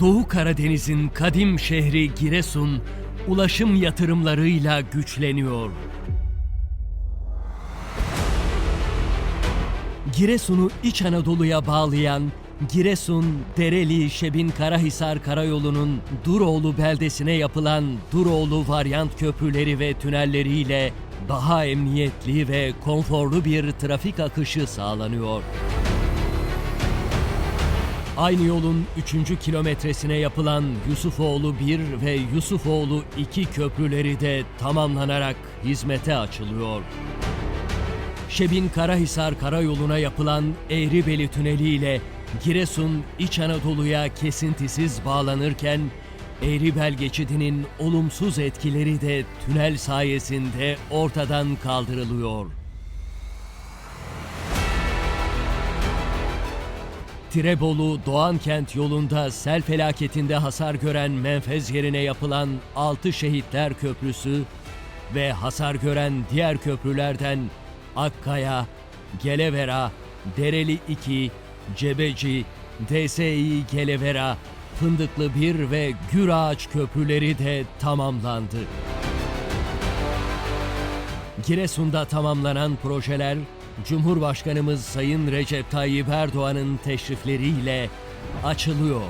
Doğu Karadeniz'in kadim şehri Giresun, ulaşım yatırımlarıyla güçleniyor. Giresun'u İç Anadolu'ya bağlayan Giresun, Dereli, Şebin Karahisar Karayolu'nun Duroğlu beldesine yapılan Duroğlu varyant köprüleri ve tünelleriyle daha emniyetli ve konforlu bir trafik akışı sağlanıyor. Aynı yolun 3. kilometresine yapılan Yusufoğlu 1 ve Yusufoğlu 2 köprüleri de tamamlanarak hizmete açılıyor. Şebin Karahisar Karayolu'na yapılan Eğribeli Tüneli ile Giresun İç Anadolu'ya kesintisiz bağlanırken Eğribel geçidinin olumsuz etkileri de tünel sayesinde ortadan kaldırılıyor. Tirebolu Doğankent yolunda sel felaketinde hasar gören menfez yerine yapılan 6 Şehitler Köprüsü ve hasar gören diğer köprülerden Akkaya, Gelevera, Dereli 2, Cebeci, DSİ Gelevera, Fındıklı 1 ve Gürağaç köprüleri de tamamlandı. Giresun'da tamamlanan projeler Cumhurbaşkanımız Sayın Recep Tayyip Erdoğan'ın teşrifleriyle açılıyor.